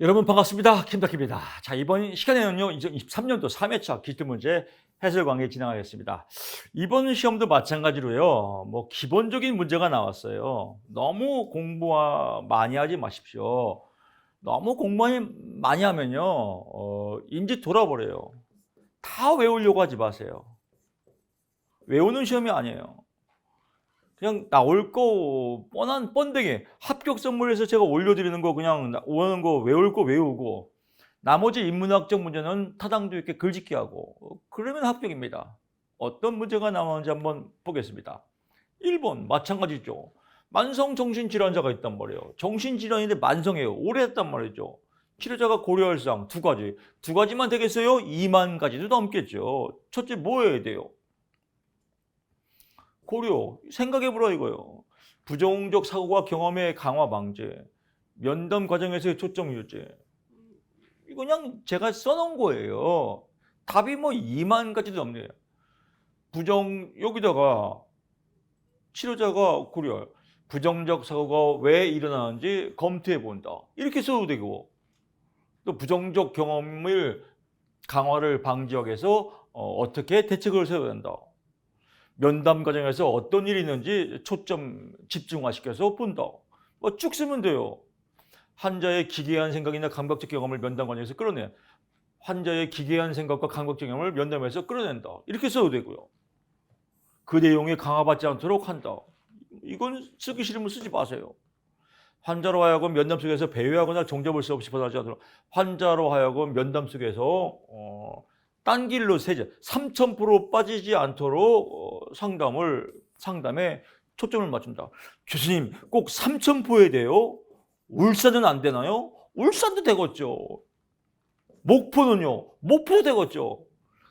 여러분 반갑습니다. 김덕희입니다. 자, 이번 시간에는요, 2023년도 3회차 기출문제 해설 강의 진행하겠습니다. 이번 시험도 마찬가지로요, 뭐, 기본적인 문제가 나왔어요. 너무 공부 많이 하지 마십시오. 너무 공부 많이 하면요, 어, 인지 돌아버려요. 다 외우려고 하지 마세요. 외우는 시험이 아니에요. 그냥 나올 거 뻔한 번데기 합격 선물에서 제가 올려드리는 거 그냥 나- 오는 거 외울 거 외우고 나머지 인문학적 문제는 타당도 있게 글짓기 하고 어, 그러면 합격입니다. 어떤 문제가 나오는지 한번 보겠습니다. 1번 마찬가지죠. 만성 정신질환자가 있단 말이에요. 정신질환인데 만성이에요. 오래 했단 말이죠. 치료자가 고려할 사항 두 가지. 두 가지만 되겠어요? 2만 가지도 넘겠죠. 첫째 뭐 해야 돼요? 고려 생각해보라 이거요. 부정적 사고와 경험의 강화 방제, 면담 과정에서의 초점 유지. 이거 그냥 제가 써놓은 거예요. 답이 뭐 2만 가지도 넘네요. 부정 여기다가 치료자가 고려 부정적 사고가 왜 일어나는지 검토해 본다. 이렇게 써도 되고 또 부정적 경험을 강화를 방지하기 위해서 어, 어떻게 대책을 세워야 된다. 면담 과정에서 어떤 일이 있는지 초점 집중화시켜서 본다. 뭐 쭉 쓰면 돼요. 환자의 기괴한 생각이나 감각적 경험을 면담 과정에서 끌어내. 환자의 기괴한 생각과 감각적 경험을 면담에서 끌어낸다. 이렇게 써도 되고요. 그 내용이 강화받지 않도록 한다. 이건 쓰기 싫으면 쓰지 마세요. 환자로 하여금 면담 속에서 배회하거나 종잡을 수 없이 벗어나지 않도록 환자로 하여금 면담 속에서 어, 딴 길로 세제 3,000% 빠지지 않도록 어, 상담을 상담에 초점을 맞춘다. 교수님 꼭 3,000%에 돼요? 울산은 안 되나요? 울산도 되겠죠. 목포는요? 목포도 되겠죠.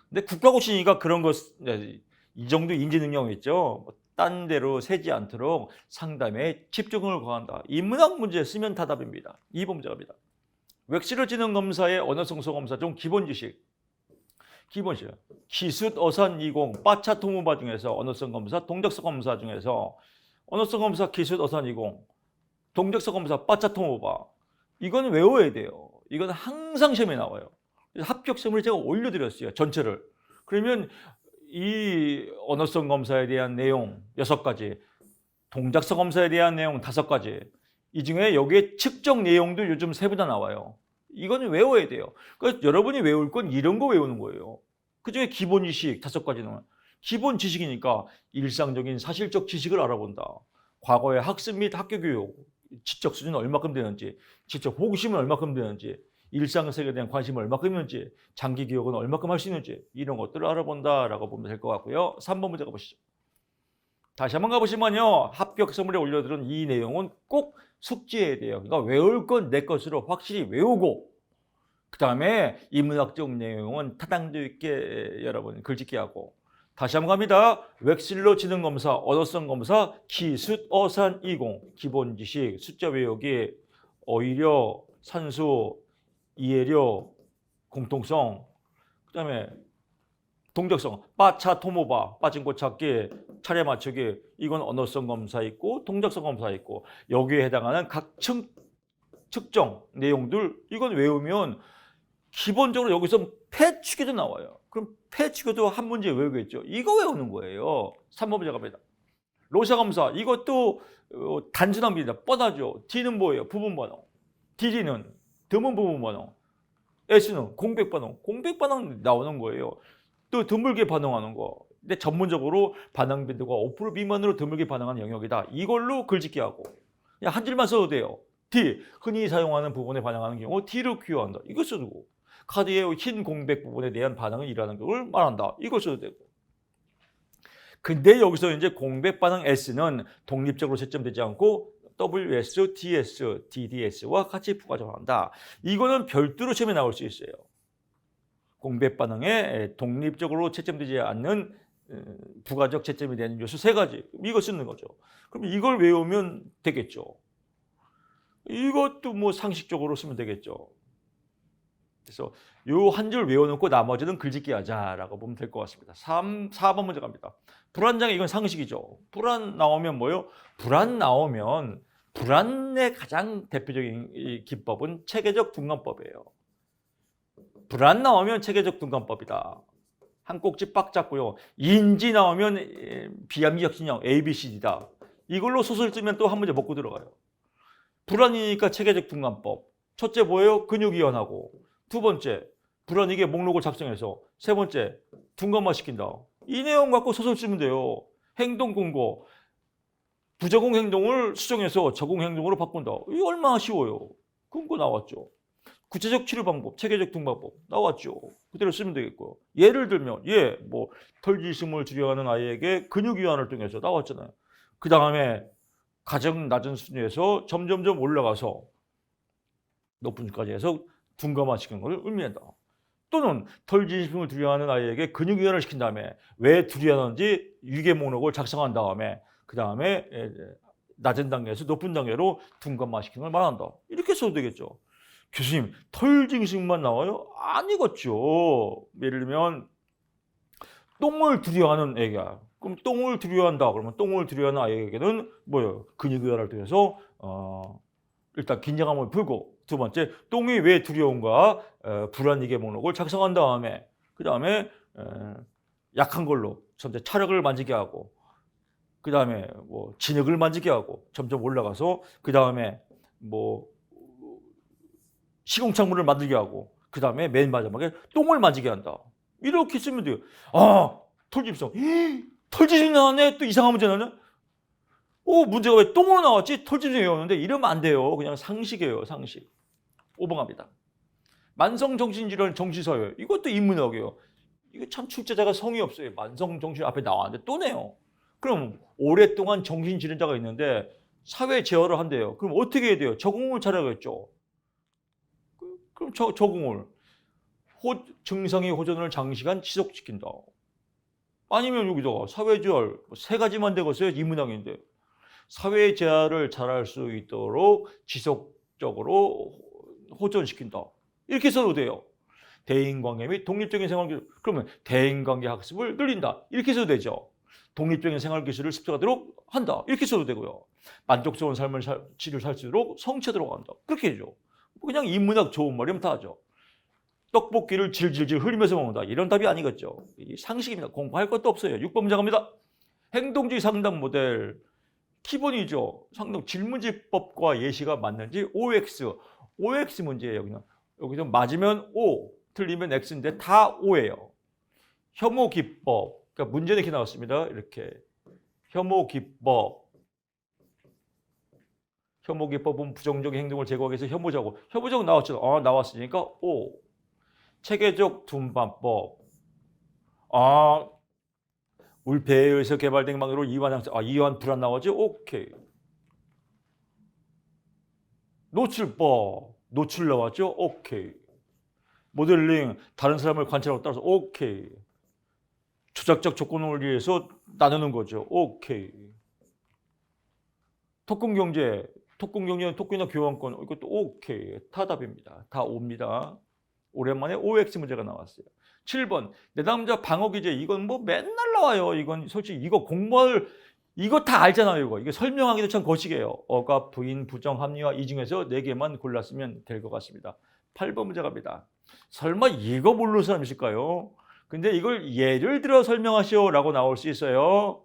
근데 국가고시니까 그런 것, 네, 이 정도 인지 능력이 있죠. 뭐딴 데로 새지 않도록 상담에 집중을 거한다. 인문학 문제 쓰면 다답입니다. 2번 문제 갑니다. 웩시를 지능 검사의 언어성 소 검사 중 기본 지식. 기본 지식. 기숫 어산 20 빠차 토무바 중에서 언어성 검사, 동작성 검사 중에서 언어성 검사 기숫 어산 20 동작성 검사 빠차 토무바 이건 외워야 돼요. 이건 항상 시험에 나와요. 합격 시험을 제가 올려드렸어요. 전체를. 그러면 이 언어성 검사에 대한 내용 여섯 가지, 동작성 검사에 대한 내용 다섯 가지, 이 중에 여기에 측정 내용도 요즘 세분다 나와요. 이거는 외워야 돼요. 그러니까 여러분이 외울 건 이런 거 외우는 거예요. 그 중에 기본 지식 다섯 가지는 기본 지식이니까 일상적인 사실적 지식을 알아본다. 과거의 학습 및 학교 교육, 지적 수준은 얼마큼 되는지, 지적 호기심은 얼마큼 되는지, 일상 세계에 대한 관심이 얼마큼 있는지, 장기 기억은 얼마큼 할 수 있는지 이런 것들을 알아본다라고 보면 될 것 같고요. 3번 문제 가보시죠. 다시 한번 가보시면요. 합격 선물에 올려드린 이 내용은 꼭 숙지해야 돼요. 그러니까 외울 건 내 것으로 확실히 외우고 그 다음에 인문학적 내용은 타당도 있게 여러분 글짓기 하고 다시 한번 갑니다. 웩실로 지능 검사, 언어성 검사, 기숫 어산 20 기본 지식, 숫자 외우기, 오히려 산수, 이해력, 공통성, 그다음에 동작성, 빠차 토모바, 빠진 곳 찾기, 차례 맞추기, 이건 언어성 검사 있고 동작성 검사 있고 여기에 해당하는 각 측, 측정 내용들 이건 외우면 기본적으로 여기서 폐치기도 나와요. 그럼 폐치기도 한 문제 외우겠죠. 이거 외우는 거예요. 3번 문제 갑니다. 로샤 검사 이것도 어, 단순합니다. 뻔하죠. D는 뭐예요? 부분 반응. DD는 드문 부분 반응. S는 공백 반응. 공백 반응 나오는 거예요. 또 드물게 반응하는 거. 근데 전문적으로 반응 빈도가 5% 미만으로 드물게 반응하는 영역이다. 이걸로 글짓기 하고. 그냥 한 줄만 써도 돼요. D. 흔히 사용하는 부분에 반응하는 경우 D를 기여한다. 이거 써두고. 카드의 흰 공백 부분에 대한 반응을 일하는 걸 말한다. 이거 써도 되고. 근데 여기서 이제 공백 반응 S는 독립적으로 채점되지 않고 WS, TS, DDS와 같이 부가적한다. 이거는 별도로 시험에 나올 수 있어요. 공백 반응에 독립적으로 채점되지 않는 음, 부가적 채점이 되는 요소 세 가지. 이거 쓰는 거죠. 그럼 이걸 외우면 되겠죠. 이것도 뭐 상식적으로 쓰면 되겠죠. 그래서 요 한 줄 외워놓고 나머지는 글짓기 하자라고 보면 될 것 같습니다. 3, 4번 문제 갑니다. 불안장애 이건 상식이죠. 불안 나오면 뭐요? 불안 나오면 불안의 가장 대표적인 이 기법은 체계적 둔감법이에요. 불안 나오면 체계적 둔감법이다. 한 꼭지 빡 잡고요. 인지 나오면 에, 비암기혁신형 A, B, C, D다. 이걸로 소설 쓰면 또 한 문제 먹고 들어가요. 불안이니까 체계적 둔감법. 첫째 뭐예요? 근육 이완하고. 두 번째, 불안이게 목록을 작성해서. 세 번째, 둔감화 시킨다. 이 내용 갖고 소설 쓰면 돼요. 행동 공고. 부적응 행동을 수정해서 적응 행동으로 바꾼다. 이거 얼마나 쉬워요. 근거 나왔죠. 구체적 치료 방법, 체계적 둔감법 나왔죠. 그대로 쓰면 되겠고요. 예를 들면, 예, 뭐 털지심을 주려하는 아이에게 근육 이완을 통해서 나왔잖아요. 그 다음에 가장 낮은 수준에서 점점점 올라가서 높은 수까지 해서 둔감화시키는 것을 의미한다. 또는 털진심을 두려워하는 아이에게 근육 이완을 시킨 다음에 왜 두려워하는지 유계 목록을 작성한 다음에 그 다음에 낮은 단계에서 높은 단계로 둔감화시키는 걸 말한다. 이렇게 써도 되겠죠. 교수님, 털진심만 나와요? 아니겠죠. 예를 들면 똥을 두려워하는 애가 그럼 똥을 두려워한다. 그러면 똥을 두려워하는 아이에게는 뭐예요? 근육 이완을 통해서 어, 일단 긴장감을 풀고 두 번째 똥이 왜 두려운가 에, 불안이계 목록을 작성한 다음에 그 다음에 약한 걸로 점점 차력을 만지게 하고 그 다음에 뭐 진흙을 만지게 하고 점점 올라가서 그 다음에 뭐 시공창문을 만들게 하고 그 다음에 맨 마지막에 똥을 만지게 한다. 이렇게 쓰면 돼요. 아 털집성 털집이 나왔네 또 이상한 문제 나왔네. 오 문제가 왜 똥으로 나왔지? 털집성이 오는데 이러면 안 돼요. 그냥 상식이에요 상식. 오봉합니다. 만성정신질환 정시서열 이것도 인문학이에요. 이거 참 출제자가 성의 없어요. 만성정신 앞에 나왔는데 또 내요. 그럼 오랫동안 정신질환자가 있는데 사회 재활을 한대요. 그럼 어떻게 해야 돼요? 적응을 잘하겠죠. 그- 그럼 저, 적응을 호, 증상의 호전을 장시간 지속시킨다. 아니면 여기다가 사회재활 뭐세 가지만 되겠어요. 인문학인데 사회 재활을 잘할 수 있도록 지속적으로 호전시킨다. 이렇게 써도 돼요. 대인관계 및 독립적인 생활기술. 그러면 대인관계 학습을 늘린다. 이렇게 써도 되죠. 독립적인 생활기술을 습득하도록 한다. 이렇게 써도 되고요. 만족스러운 삶을 살, 질을 살수 있도록 성취하도록 한다. 그렇게 해죠. 그냥 인문학 좋은 말이면 다 하죠. 떡볶이를 질질질 흘리면서 먹는다. 이런 답이 아니겠죠. 이 상식입니다. 공부할 것도 없어요. 6번 문제 갑니다. 행동주의 상담 모델. 기본이죠. 상담 질문지법과 예시가 맞는지 OX. OX 문제예요. 여기는. 여기서 맞으면 O, 틀리면 X인데 다 O예요. 혐오 기법. 그러니까 문제는 이렇게 나왔습니다. 이렇게. 혐오 기법. 혐오 기법은 부정적인 행동을 제거하기 위해서 혐오자고. 혐오자고 나왔죠. 아, 나왔으니까 O. 체계적 둔반법. 아, 울패에 의해서 개발된 방으로 이완 항상. 아, 이완 불안 나오지? 오케이. 노출법. 노출 나왔죠? 오케이. 모델링, 다른 사람을 관찰하고 따라서 오케이. 조작적 조건을 위해서 나누는 거죠. 오케이. 토큰 경제, 토큰 경제는 토큰이나 교환권 이것도 오케이. 다 답입니다. 다 옵니다. 오랜만에 OX 문제가 나왔어요. 7번 내담자 방어 기제 이건 뭐 맨날 나와요. 이건 솔직히 이거 공부할 이거 다 알잖아요. 이거 이게 설명하기도 참 거시기해요. 억압, 부인, 부정, 합리화 이 중에서 네 개만 골랐으면 될 것 같습니다. 8번 문제 갑니다. 설마 이거 모르는 사람 있을까요? 근데 이걸 예를 들어 설명하시오라고 나올 수 있어요.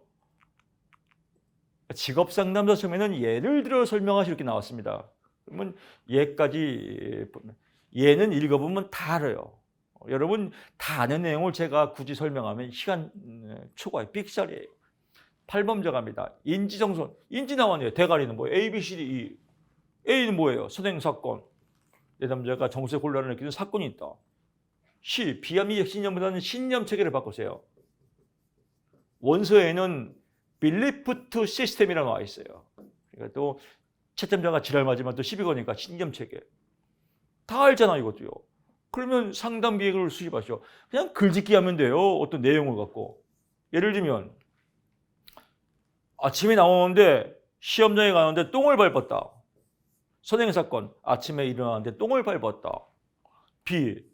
직업 상담사 처음에는 예를 들어 설명하시 이렇게 나왔습니다. 그러면 예까지 예는 읽어보면 다 알아요. 어, 여러분 다 아는 내용을 제가 굳이 설명하면 시간 음, 초과에 삑살이에요. 8번 문제 갑니다. 인지정선. 인지 나왔네요. 대가리는 뭐예요? A, B, C, D, E. A는 뭐예요? 선행사건. 내담자가 정세 곤란을 느끼는 사건이 있다. C. 비암이 신념보다는 신념 체계를 바꾸세요. 원서 에는 빌리프 투 시스템이라고 나와 있어요. 그러니까 또 채점자가 지랄 맞으면 또 시비 거니까 신념 체계. 다 알잖아 이것도요. 그러면 상담 기획을 수집하시오. 그냥 글짓기 하면 돼요. 어떤 내용을 갖고. 예를 들면 아침에 나오는데 시험장에 가는데 똥을 밟았다. 선행 사건 아침에 일어나는데 똥을 밟았다. B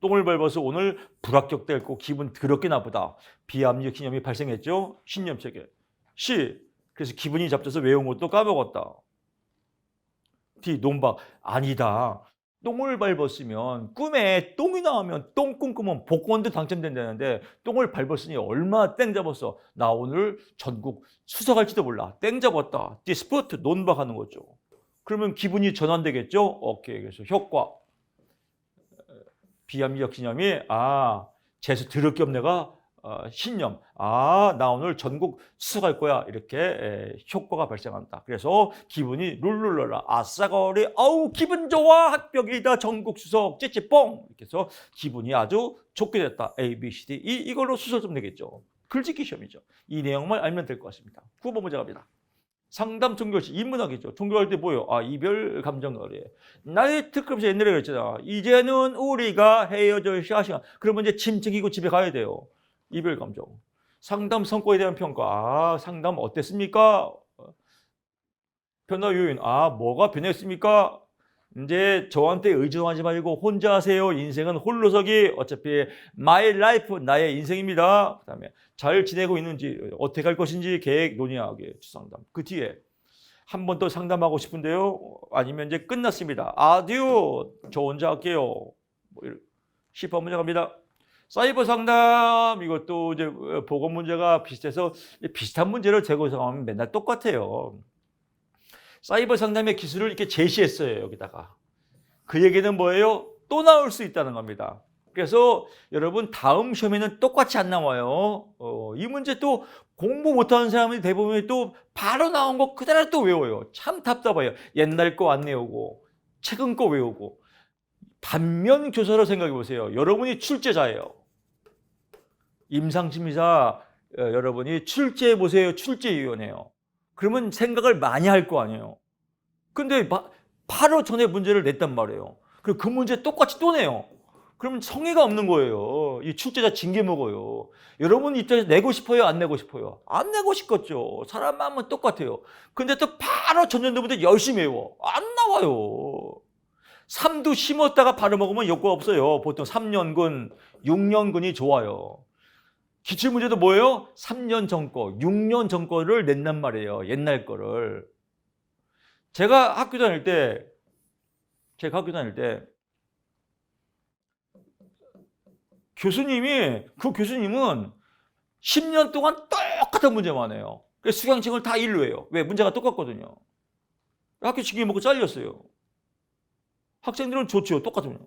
똥을 밟아서 오늘 불합격됐고 기분 더럽게 나쁘다. 비압력 신념이 발생했죠. 신념 체계. C 그래서 기분이 잡쳐서 외운 것도 까먹었다. D. 논박. 아니다. 똥을 밟았으면 꿈에 똥이 나오면 똥꿈 꾸면 복권도 당첨된다는데 똥을 밟았으니 얼마 땡 잡았어. 나 오늘 전국 수석할지도 몰라. 땡 잡았다. 디스포트 논박하는 거죠. 그러면 기분이 전환되겠죠? 오케이. 그래서 효과. 비합리적 기념이 아 재수 드럽게 없네가 어, 신념. 아 나 오늘 전국 수석할 거야. 이렇게 에, 효과가 발생한다. 그래서 기분이 룰룰러라. 아싸거리 어우 기분 좋아. 합격이다. 전국 수석. 찌찌뽕. 이렇게 해서 기분이 아주 좋게 됐다. A, B, C, D 이, 이걸로 수석 좀 되겠죠. 글짓기 시험이죠. 이 내용만 알면 될 것 같습니다. 9번 문제 갑니다 상담 종교시 인문학이죠. 종교할 때 뭐요? 아 이별 감정 노래. 나의 특급에서 옛날에 그랬잖아. 이제는 우리가 헤어져야 시간. 그러면 이제 짐 챙기고 집에 가야 돼요. 이별 감정. 상담 성과에 대한 평가. 아 상담 어땠습니까? 변화 요인. 아 뭐가 변했습니까? 이제 저한테 의존하지 말고 혼자 하세요. 인생은 홀로서기. 어차피 my life 나의 인생입니다. 그다음에 잘 지내고 있는지 어떻게 할 것인지 계획 논의하게 상담. 그 뒤에 한 번 더 상담하고 싶은데요. 아니면 이제 끝났습니다. 아디오 저 혼자 할게요. 뭐 이런 10번 문제 갑니다. 사이버 상담 이것도 이제 보건 문제가 비슷해서 비슷한 문제를 재구성하면 맨날 똑같아요. 사이버 상담의 기술을 이렇게 제시했어요, 여기다가. 그 얘기는 뭐예요? 또 나올 수 있다는 겁니다. 그래서 여러분 다음 시험에는 똑같이 안 나와요. 어, 이 문제 또 공부 못하는 사람이 대부분 또 바로 나온 거 그대로 또 외워요. 참 답답해요. 옛날 거 안 외우고 최근 거 외우고 반면 교사로 생각해 보세요. 여러분이 출제자예요. 임상심의사 어, 여러분이 출제해 보세요. 출제위원회요. 그러면 생각을 많이 할 거 아니에요. 근데 바, 바로 전에 문제를 냈단 말이에요. 그리고 그 문제 똑같이 또 내요. 그러면 성의가 없는 거예요. 이 출제자 징계 먹어요. 여러분 입장에서 내고 싶어요? 안 내고 싶어요? 안 내고 싶겠죠. 사람 마음은 똑같아요. 근데 또 바로 전년도부터 열심히 외워. 안 나와요. 삼두 심었다가 바로 먹으면 효과 없어요. 보통 3년근, 6년근이 좋아요. 기출 문제도 뭐예요? 3년 전 거, 6년 전 거를 낸단 말이에요. 옛날 거를. 제가 학교 다닐 때, 제가 학교 다닐 때, 교수님이, 그 교수님은 10년 동안 똑같은 문제만 해요. 그래서 수강생을 다 일로 해요. 왜? 문제가 똑같거든요. 학교 징계 먹고 잘렸어요. 학생들은 좋죠. 똑같으면.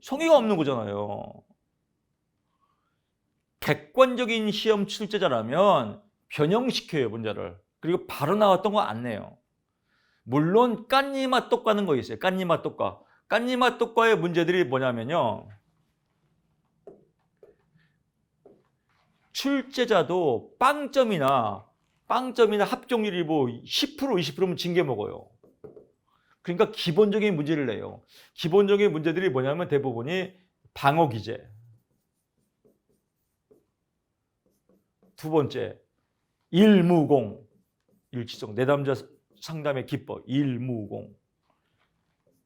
성의가 없는 거잖아요. 객관적인 시험 출제자라면 변형시켜요, 문제를. 그리고 바로 나왔던 거 안 내요. 물론 깐니맛 똑가는 거 있어요. 깐니맛 똑가의 문제들이 뭐냐면요. 출제자도 빵점이나 빵점이나 합격률이 뭐 10% 20%면 징계 먹어요. 그러니까 기본적인 문제를 내요. 기본적인 문제들이 뭐냐면 대부분이 방어 기제. 두 번째, 일무공. 일치성. 내담자 상담의 기법. 일무공.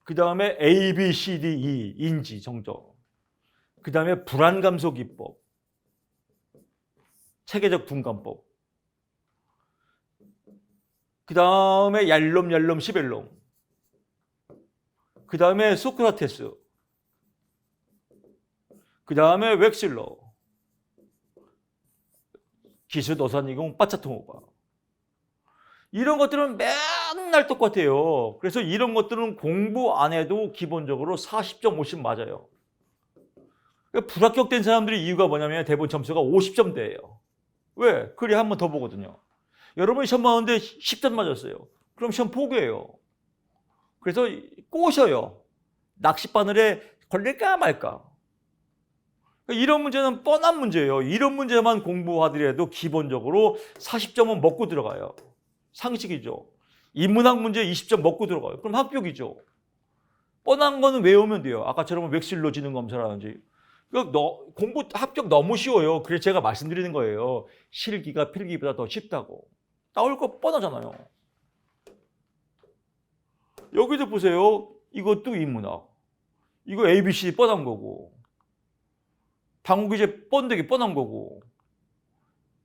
그 다음에 A, B, C, D, E. 인지, 정적. 그 다음에 불안감소 기법. 체계적 분간법. 그 다음에 얄롬, 얄롬, 시벨롬. 그 다음에 소크라테스. 그 다음에 웩실러. 기수 노산이공 빠차통오바. 이런 것들은 맨날 똑같아요. 그래서 이런 것들은 공부 안 해도 기본적으로 40점, 50 맞아요. 그러니까 불합격된 사람들이 이유가 뭐냐면 대부분 점수가 50점대예요. 왜? 그리 한번 더 보거든요. 여러분이 시험 봤는데 10점 맞았어요. 그럼 시험 포기해요. 그래서 꼬셔요. 낚싯바늘에 걸릴까 말 까. 이런 문제는 뻔한 문제예요. 이런 문제만 공부하더라도 기본적으로 40점은 먹고 들어가요. 상식이죠. 인문학 문제 20점 먹고 들어가요. 그럼 합격이죠. 뻔한 거는 외우면 돼요. 아까처럼 웩실로 지능 검사라든지. 너, 공부 합격 너무 쉬워요. 그래서 제가 말씀드리는 거예요. 실기가 필기보다 더 쉽다고. 나올 거 뻔하잖아요. 여기도 보세요. 이것도 인문학. 이거 ABC 뻔한 거고. 방어기제 뻔되기 뻔한 거고.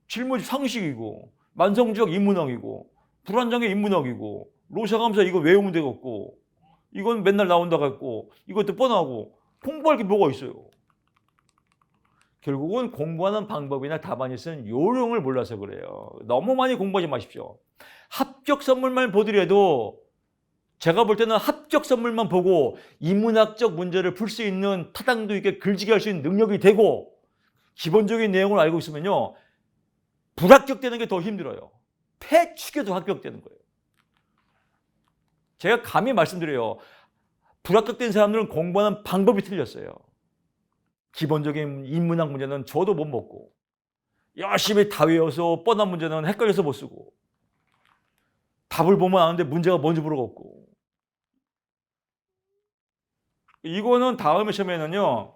질문지 상식이고. 만성지역 인문학이고. 불안정의 인문학이고. 로샤 감사 이거 외우면 되겠고 이건 맨날 나온다고 했고 이것도 뻔하고 공부할 게 뭐가 있어요. 결국은 공부하는 방법이나 답안이 쓰는 요령을 몰라서 그래요. 너무 많이 공부하지 마십시오. 합격 선물만 보더라도 제가 볼 때는 합격 선물만 보고 인문학적 문제를 풀 수 있는 타당도 있게 글짓기 할수 있는 능력이 되고 기본적인 내용을 알고 있으면요. 불합격되는 게 더 힘들어요. 패축에도 합격되는 거예요. 제가 감히 말씀드려요. 불합격된 사람들은 공부하는 방법이 틀렸어요. 기본적인 인문학 문제는 저도 못 먹고 열심히 다 외워서 뻔한 문제는 헷갈려서 못 쓰고 답을 보면 아는데 문제가 뭔지 모르겠고 이거는 다음 시험에는요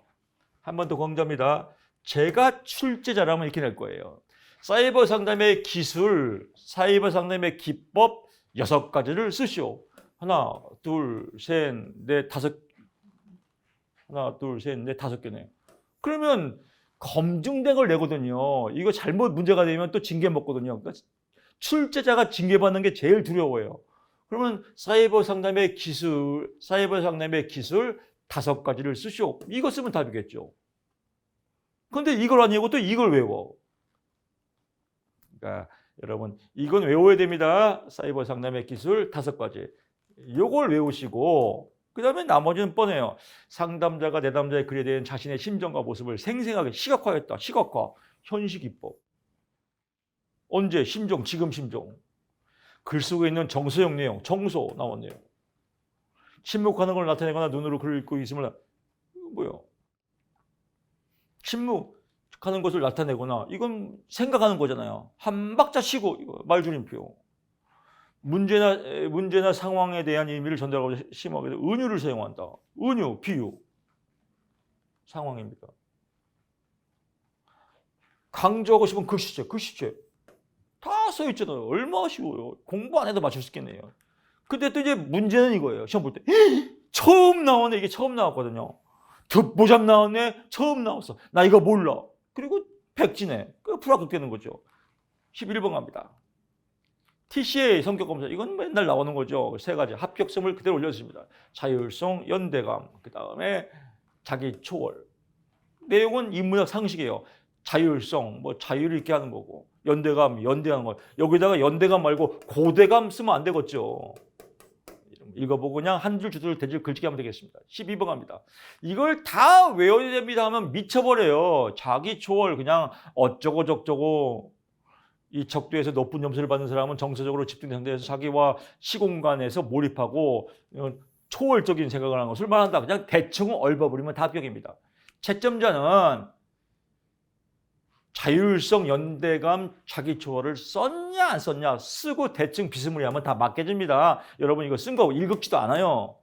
한 번더 강조합니다. 제가 출제자라면 이렇게 낼 거예요. 사이버 상담의 기술, 사이버 상담의 기법 여섯 가지를 쓰시오. 하나, 둘, 셋, 넷, 다섯. 하나, 둘, 셋, 넷, 다섯 개네. 그러면 검증된 걸 내거든요. 이거 잘못 문제가 되면 또 징계 먹거든요. 그러니까 출제자가 징계받는 게 제일 두려워요. 그러면 사이버 상담의 기술, 사이버 상담의 기술 다섯 가지를 쓰시오. 이거 쓰면 답이겠죠. 근데 이걸 아니고 또 이걸 외워. 그러니까 여러분 이건 외워야 됩니다. 사이버 상담의 기술 다섯 가지. 요걸 외우시고 그다음에 나머지는 뻔해요. 상담자가 내담자의 글에 대한 자신의 심정과 모습을 생생하게 시각화했다. 시각화. 현식 입법. 언제 심정, 지금 심정. 글 속에 있는 정서형 내용, 정서 나왔네요. 침묵하는 걸 나타내거나 눈으로 글을 읽고 있음을 뭐요? 침묵하는 것을 나타내거나 이건 생각하는 거잖아요. 한 박자 쉬고 말줄임표. 문제나 에, 문제나 상황에 대한 의미를 전달하고 심하게 은유를 사용한다. 은유, 비유. 상황입니다. 강조하고 싶은 글씨체, 글씨체. 다 써 있잖아요. 얼마나 쉬워요. 공부 안 해도 맞출 수 있겠네요. 근데 또 이제 문제는 이거예요. 시험 볼 때. 처음 나오네. 이게 처음 나왔거든요. 듣보잡 나왔네. 처음 나왔어. 나 이거 몰라. 그리고 백지네. 그 불합격되는 거죠. 11번 갑니다. TCA 성격 검사 이건 맨날 나오는 거죠. 세 가지 합격점을 그대로 올렸습니다. 자율성, 연대감, 그 다음에 자기 초월. 내용은 인문학 상식이에요. 자율성, 뭐 자유를 있게 하는 거고, 연대감, 연대하는 거. 여기다가 연대감 말고 고대감 쓰면 안 되겠죠. 읽어보고 그냥 한 줄, 두 줄, 대줄 글짓기 하면 되겠습니다. 12번 갑니다. 이걸 다 외워야 됩니다 하면 미쳐버려요. 자기 초월 그냥 어쩌고 저쩌고 이 적도에서 높은 점수를 받는 사람은 정서적으로 집중된 상태에서 자기와 시공간에서 몰입하고 어, 초월적인 생각을 하는 것을 말한다. 그냥 대충 얼버무리면 다 합격입니다. 채점자는 자율성, 연대감, 자기 초월을 썼냐 안 썼냐 쓰고 대충 비스무리하면 다 맞게집니다. 여러분 이거 쓴 거 읽지도 않아요.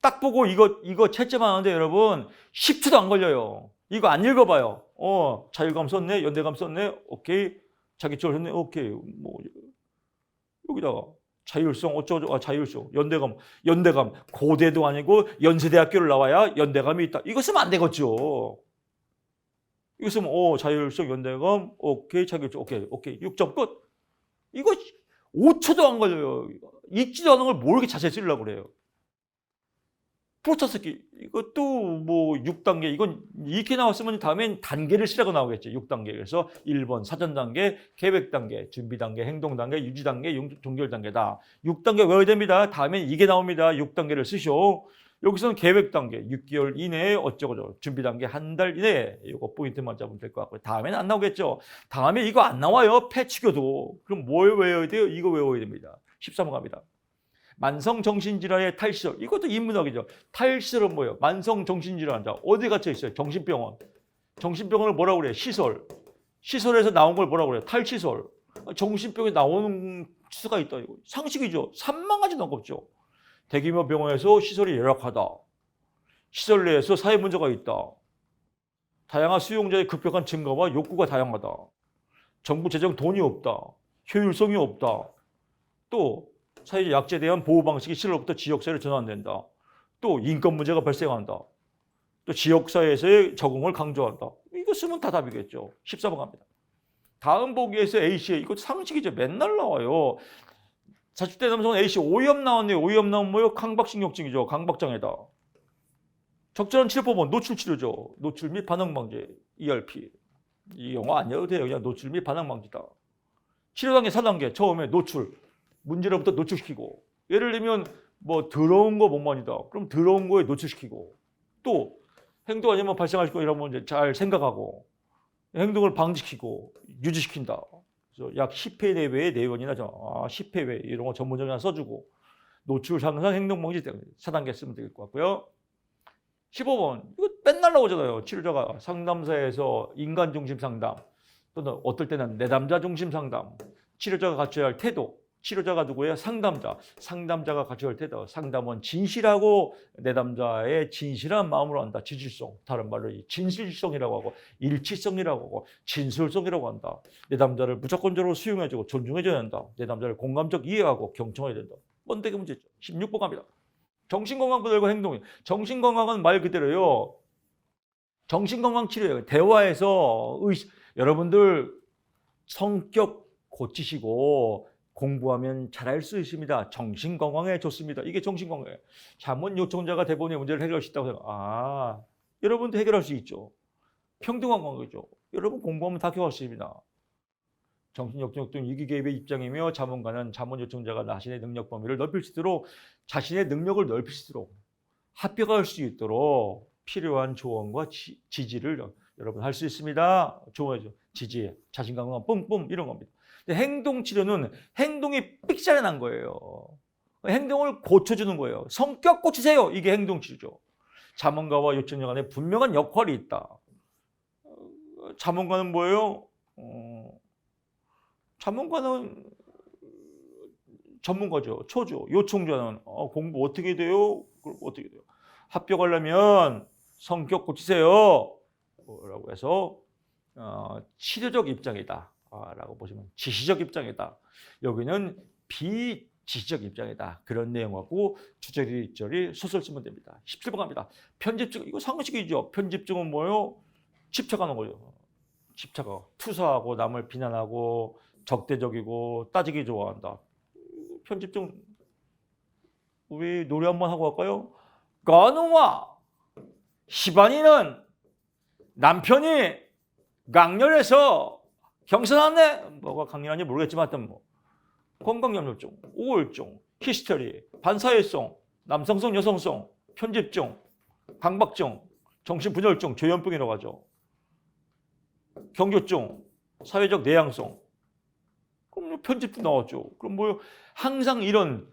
딱 보고 이거 이거 채점하는데 여러분 10초도 안 걸려요. 이거 안 읽어봐요. 어 자율감 썼네, 연대감 썼네, 오케이. 자기 초월 썼네, 오케이. 뭐 여기다가 자율성 어쩌고 아 자율성 연대감 연대감 고대도 아니고 연세대학교를 나와야 연대감이 있다. 이거 쓰면 안 되겠죠. 이거 쓰면 어 자율성 연대감 오케이 자율성 오케이 오케이 6점 끝. 이거 5초도 안 걸려요. 읽지도 않은 걸뭘 이렇게 자세히 쓰려고 그래요. 프로차스키 이것도 뭐 6단계 이건 이렇게 나왔으면 다음엔 단계를 쓰라고 나오겠죠. 6단계. 그래서 1번 사전 단계, 계획 단계, 준비 단계, 행동 단계, 유지 단계, 용- 종결 단계다. 6단계 외워야 됩니다. 다음엔 이게 나옵니다. 6단계를 쓰쇼. 여기서는 계획 단계 6개월 이내에 어쩌고저쩌고 준비 단계 한 달 이내에 이거 포인트만 잡으면 될 것 같고요. 다음에는 안 나오겠죠. 다음에 이거 안 나와요. 패치교도. 그럼 뭘 외워야 돼요? 이거 외워야 됩니다. 13번 갑니다. 만성 정신질환의 탈시설. 이것도 인문학이죠. 탈시설은 뭐예요? 만성 정신질환자. 어디 갇혀 있어요? 정신병원. 정신병원을 뭐라고 그래요? 시설. 시설에서 나온 걸 뭐라고 그래요? 탈시설. 정신병에 나오는 수가 있다. 이거. 상식이죠. 3만 가지 넘었죠. 대규모 병원에서 시설이 열악하다. 시설 내에서 사회 문제가 있다. 다양한 수용자의 급격한 증가와 욕구가 다양하다. 정부 재정 돈이 없다. 효율성이 없다. 또 사회적 약자에 대한 보호 방식이 실로부터 지역사회로 전환된다. 또 인권 문제가 발생한다. 또 지역사회에서의 적응을 강조한다. 이거 쓰면 다 답이겠죠. 14번 갑니다. 다음 보기에서 ACA 이거 상식이죠. 맨날 나와요. 40대 남성은 A씨 오염 나왔네요. 오염 나온 뭐요? 강박신경증이죠. 강박장애다. 적절한 치료법은 노출 치료죠. 노출 및 반응 방지 ERP. 이 영어 안 읽어도 돼요. 그냥 노출 및 반응 방지다. 치료 단계 4단계 처음에 노출 문제로부터 노출시키고 예를 들면 뭐 더러운 거 목만이다. 그럼 더러운 거에 노출시키고 또 행동 아니면 발생할 거 이러면 이제 잘 생각하고 행동을 방지시키고 유지시킨다. 약 10회 내외의 내원이나 저, 아, 10회 외 이런 거 전문적으로 써주고 노출 상상 행동 방지 4단계 쓰면 될 것 같고요. 15번 이거 맨날 나오잖아요. 치료자가 상담사에서 인간 중심 상담 또는 어떨 때는 내담자 중심 상담 치료자가 갖춰야 할 태도 치료자가 누구예요? 상담자. 상담자가 할 태도. 상담은 진실하고 내담자의 진실한 마음으로 한다. 진실성. 다른 말로 이 진실성이라고 하고 일치성이라고 하고 진술성이라고 한다. 내담자를 무조건적으로 수용해주고 존중해줘야 한다. 내담자를 공감적 이해하고 경청해야 된다. 번데기 문제죠. 16번 갑니다. 정신건강부들과 행동이. 정신건강은 말 그대로요. 정신건강 치료예요. 대화에서 의, 여러분들 성격 고치시고 공부하면 잘할 수 있습니다. 정신 건강에 좋습니다. 이게 정신 건강이에요. 자문 요청자가 대본의 문제를 해결할 수 있다고 생각. 아, 여러분도 해결할 수 있죠. 평등한 관계죠. 여러분 공부하면 다 해결할 수 있습니다. 정신 역정등 위기 개입의 입장이며 자문가는 자문 요청자가 자신의 능력 범위를 넓힐 수 있도록 자신의 능력을 넓힐 수 있도록 합격할 수 있도록 필요한 조언과 지, 지를 여러분 할 수 있습니다. 조언해줘. 지지, 자신감과 뿜뿜 이런 겁니다. 행동 치료는 행동이 삑사리 난 거예요. 행동을 고쳐주는 거예요. 성격 고치세요. 이게 행동 치료죠. 자문가와 요청자 간에 분명한 역할이 있다. 어, 자문가는 뭐예요? 어, 자문가는 전문가죠. 초조. 요청자는 어, 공부 어떻게 돼요? 그럼 어떻게 돼요? 합격하려면 성격 고치세요. 라고 해서 어, 치료적 입장이다. 라고 보시면 지시적 입장이다. 여기는 비지시적 입장이다. 그런 내용하고 주저리 저리 소설 쓰면 됩니다. 17번 갑니다. 편집증 이거 상식이죠. 편집증은 뭐요? 집착하는 거죠. 집착하고 투사하고 남을 비난하고 적대적이고 따지기 좋아한다. 편집증 우리 노래 한 번 하고 갈까요? 가능화 시반이는 남편이 강렬해서 경선하네 뭐가 강렬한지 모르겠지만 하여튼 뭐 건강염려증, 우울증, 히스테리, 반사회성, 남성성, 여성성, 편집증, 강박증, 정신분열증, 죄연병이라고 하죠. 경조증, 사회적 내향성. 그럼 편집증 나왔죠. 그럼 뭐 항상 이런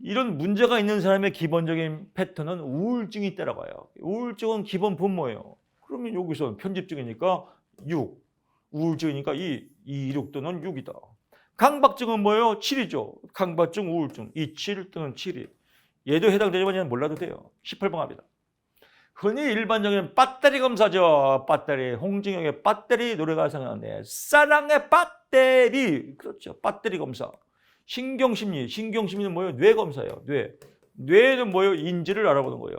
이런 문제가 있는 사람의 기본적인 패턴은 우울증이 따라가요. 우울증은 기본 분모예요. 그러면 여기서 편집증이니까 6, 우울증이니까 2, 2, 6 또는 6이다. 강박증은 뭐예요? 7이죠. 강박증, 우울증. 2, 7 또는 7이. 얘도 해당되지만 몰라도 돼요. 18번 합니다. 흔히 일반적인 배터리 검사죠. 배터리. 홍진영의 배터리 노래가 생각나네. 사랑의 배터리. 그렇죠. 배터리 검사. 신경심리. 신경심리는 뭐예요? 뇌 검사예요. 뇌. 뇌는 뭐예요? 인지를 알아보는 거예요.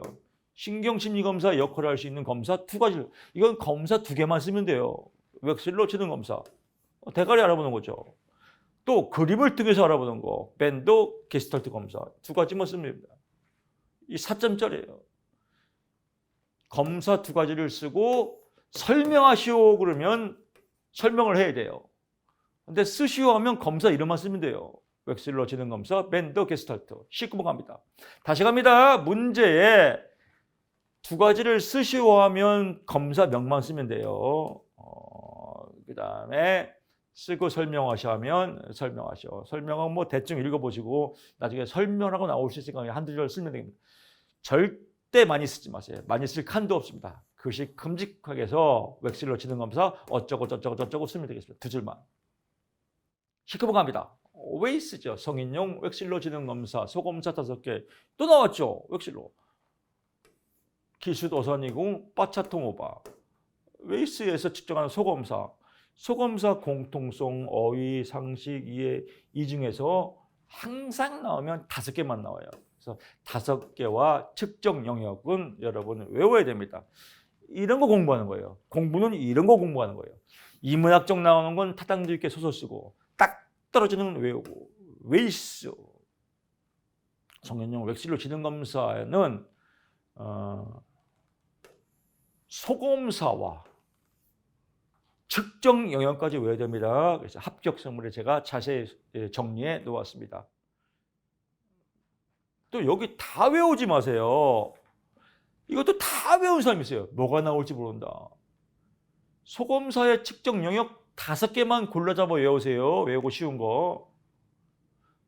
신경심리 검사 역할을 할 수 있는 검사 두 가지. 이건 검사 두 개만 쓰면 돼요. 웩슬로 치는 검사. 대가리 알아보는 거죠. 또 그림을 통해서 알아보는 거. 밴드 게스털트 검사. 두 가지만 쓰면 됩니다. 이 4점짜리예요. 검사 두 가지를 쓰고 설명하시오 그러면 설명을 해야 돼요. 근데 쓰시오 하면 검사 이름만 쓰면 돼요. 웩슬러 지능 검사, 밴더 게스탈트. 19번 갑니다. 다시 갑니다. 문제에 두 가지를 쓰시오 하면 검사 명만 쓰면 돼요. 어, 그 다음에 쓰고 설명하시면 설명하셔. 설명은 뭐 대충 읽어보시고 나중에 설명하고 나올 수 있으니까 한두 줄 쓰면 됩니다. 절대 많이 쓰지 마세요. 많이 쓸 칸도 없습니다. 그것이 큼직하게 해서 웩슬러 지능 검사 어쩌고 저쩌고 저쩌고 쓰면 되겠습니다. 두 줄만. 19번 갑니다. 웨이스죠. 성인용 웩실로 지능 검사, 소검사 다섯 개. 또 나왔죠. 웩실로. 기수 오선이공 빠차통오바. 웨이스에서 측정하는 소검사. 소검사 공통성, 어휘, 상식, 이해 이 중에서 항상 나오면 다섯 개만 나와요. 그래서 다섯 개와 측정 영역은 여러분 외워야 됩니다. 이런 거 공부하는 거예요. 공부는 이런 거 공부하는 거예요. 이문학적 나오는 건 타당도 있게 소설 쓰고 딱 떨어지는 외우고 웨이스 성인용 웩실로 지능 검사는 어, 소검사와 측정 영역까지 외워야 됩니다. 그래서 합격 선물에 제가 자세히 예, 정리해 놓았습니다. 또 여기 다 외우지 마세요. 이것도 다 외운 사람이 있어요. 뭐가 나올지 모른다. 소검사의 측정 영역 다섯 개만 골라 잡아 외우세요. 외우고 쉬운 거.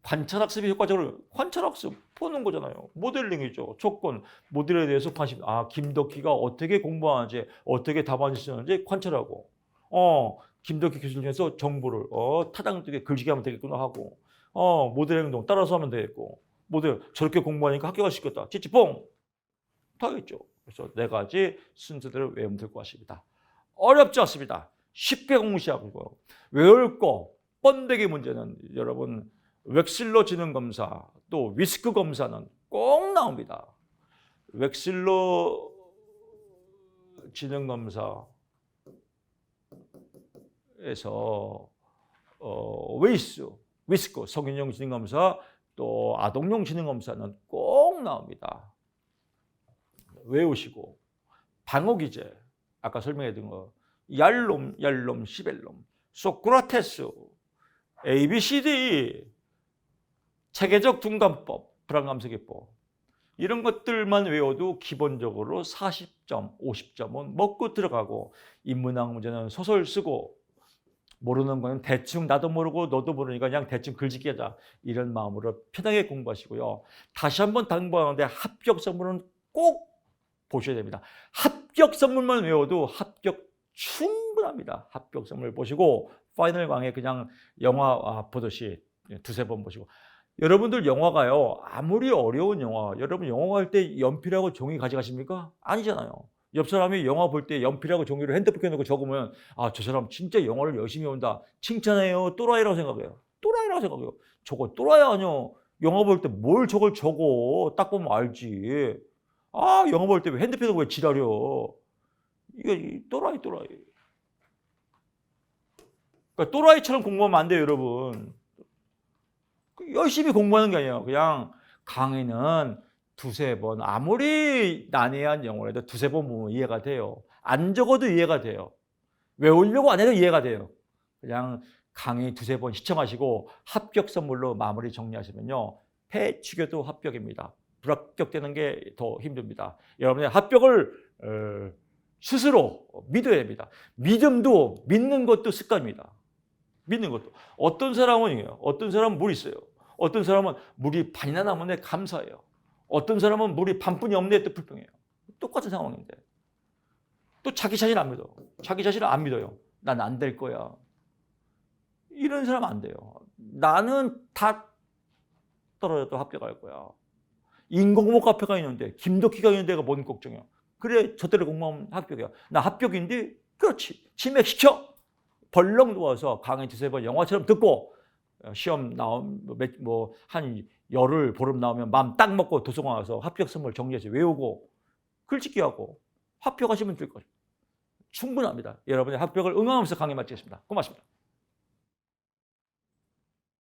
관찰학습이 효과적으로 관찰학습 보는 거잖아요. 모델링이죠. 조건 모델에 대해서 관심. 아 김덕희가 어떻게 공부하는지 어떻게 답안을 쓰는지 관찰하고. 어 김덕희 교수 중에서 정보를 어 타당하게 글짓기 하면 되겠구나 하고. 어 모델 행동 따라서 하면 되겠고. 모델 저렇게 공부하니까 학교가 시켰다. 찌찌뽕 다 있죠. 그래서 네 가지 순서대로 외우면 될것 같습니다. 어렵지 않습니다. 쉽게 공시하고 외울 거 번데기 문제는 여러분 웩실로 지능 검사 또 위스크 검사는 꼭 나옵니다. 웩실로 지능 검사 에서 어, 웨이스, 위스크 성인용 지능 검사 또 아동용 지능 검사는 꼭 나옵니다. 외우시고 방어 기제 아까 설명해 드린 거 얄놈, 얄놈, 시벨놈, 소크라테스, ABCD, 체계적 둔감법, 불안감세계법 이런 것들만 외워도 기본적으로 40점, 50점은 먹고 들어가고 인문학 문제는 소설 쓰고 모르는 거는 대충 나도 모르고 너도 모르니까 그냥 대충 글짓기 하자 이런 마음으로 편하게 공부하시고요. 다시 한번 당부하는데 합격 선물은 꼭 보셔야 됩니다. 합격 선물만 외워도 합격 충분합니다. 합격 선물 보시고 파이널 강의 그냥 영화 아, 보듯이 두세 번 보시고 여러분들 영화가요 아무리 어려운 영화 여러분 영화 할때 연필하고 종이 가져가십니까? 아니잖아요. 옆 사람이 영화 볼 때 연필하고 종이를 핸드폰에 놓고 적으면 아 저 사람 진짜 영화를 열심히 본다. 칭찬해요? 또라이라고 생각해요. 또라이라고 생각해요. 저거 또라이 아니요 영화 볼 때 뭘 저걸 적어? 딱 보면 알지. 아 영화 볼 때 왜 핸드폰에 왜 지랄려 이게 또라이 또라이. 그러니까 또라이처럼 공부하면 안 돼요 여러분. 열심히 공부하는 게 아니에요. 그냥 강의는 두세 번 아무리 난해한 영어라도 두세 번 보면 이해가 돼요. 안 적어도 이해가 돼요. 외우려고 안 해도 이해가 돼요. 그냥 강의 두세 번 시청하시고 합격 선물로 마무리 정리하시면요. 폐추교도 합격입니다. 불합격되는 게 더 힘듭니다. 여러분의 합격을 어, 스스로 믿어야 됩니다. 믿음도 믿는 것도 습관입니다. 믿는 것도. 어떤 사람은 이요 어떤 사람은 물 있어요. 어떤 사람은 물이 반이나 남은데 감사해요. 어떤 사람은 물이 반뿐이 없는데 또 불평해요. 똑같은 상황인데. 또 자기 자신 안 믿어. 자기 자신을 안 믿어요. 난 안 될 거야. 이런 사람 안 돼요. 나는 다 떨어져도 합격할 거야. 인공목 앞에가 있는데 김덕희가 있는 데가 뭔 걱정이야. 그래 저대로 공부하면 합격이야. 나 합격인데 그렇지. 치맥시켜. 벌렁 누워서 강의 두세 번 영화처럼 듣고 어, 시험 나온 뭐한 열흘 보름 나오면 맘딱 먹고 도서관 와서 합격 선물 정리해서 외우고 글짓기 하고 합격하시면 될 거예요. 충분합니다. 여러분의 합격을 응원하면서 강의 마치겠습니다. 고맙습니다.